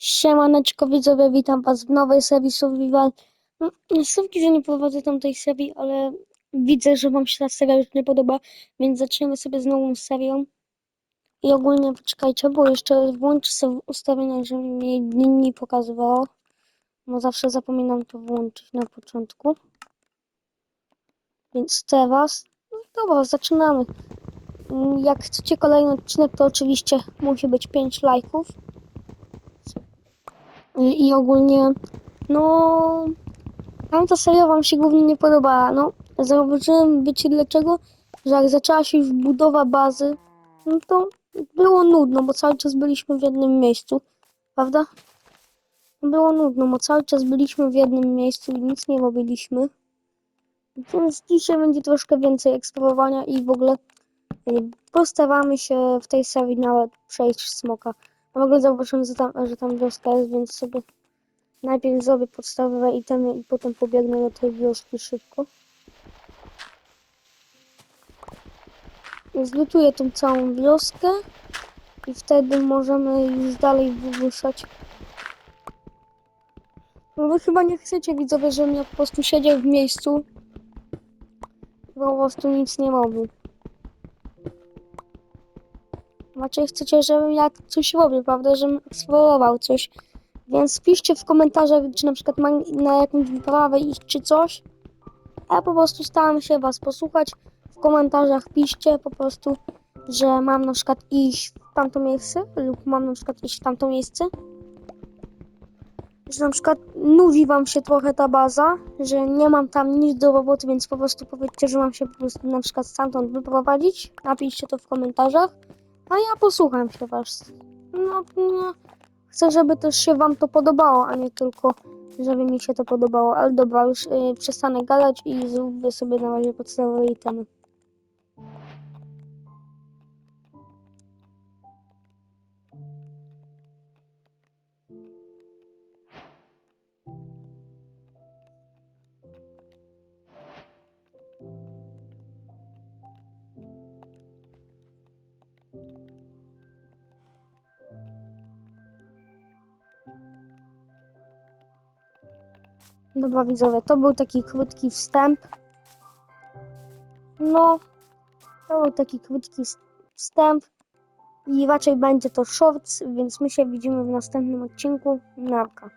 Siemaneczko widzowie, witam was w nowej serii Survival. No, że nie prowadzę tamtej serii, ale widzę, że wam się ta seria już nie podoba, więc zaczniemy sobie z nową serią. I ogólnie poczekajcie, bo jeszcze włączę sobie ustawienia, żeby mi linii pokazywało. Bo zawsze zapominam to włączyć na początku. Więc teraz, no dobra, zaczynamy. Mm, Jak chcecie kolejny odcinek, to oczywiście musi być 5 lajków. I, i ogólnie, no, tamta seria wam się głównie nie podobała. No, zauważyłem, wiecie dlaczego? Że jak zaczęła się już budowa bazy, no to było nudno, bo cały czas byliśmy w jednym miejscu, prawda? Było nudno, bo cały czas byliśmy w jednym miejscu i nic nie robiliśmy. Więc dzisiaj będzie troszkę więcej eksplorowania i w ogóle y, postaramy się w tej serii nawet przejść smoka. A w ogóle zauważyłem, że tam, że tam wioska jest, więc sobie najpierw zrobię podstawowe itemy i potem pobiegnę do tej wioski szybko. Zlutuję tą całą wioskę i wtedy możemy już dalej wyruszać. No wy chyba nie chcecie widzowie, żebym ja po prostu siedział w miejscu, bo po prostu nic nie robił. Macie, chcecie, żebym ja coś robił, prawda? Żebym eksplorował coś. Więc piszcie w komentarzach, czy na przykład mam na jakąś wyprawę iść, czy coś. Ja po prostu staram się was posłuchać. W komentarzach piszcie po prostu, że mam na przykład iść w tamto miejsce, lub mam na przykład iść w tamto miejsce. Że na przykład nudzi wam się trochę ta baza, że nie mam tam nic do roboty, więc po prostu powiedzcie, że mam się po prostu na przykład stamtąd wyprowadzić. Napiszcie to w komentarzach. A ja posłucham się was. No, no, chcę, żeby też się wam to podobało, a nie tylko, żeby mi się to podobało. Ale dobra, już y, przestanę gadać i zrobię sobie na razie podstawowe itemy. Dobra widzowie, to był taki krótki wstęp. No, to był taki krótki wstęp. I raczej będzie to shorts, więc my się widzimy w następnym odcinku. Narka.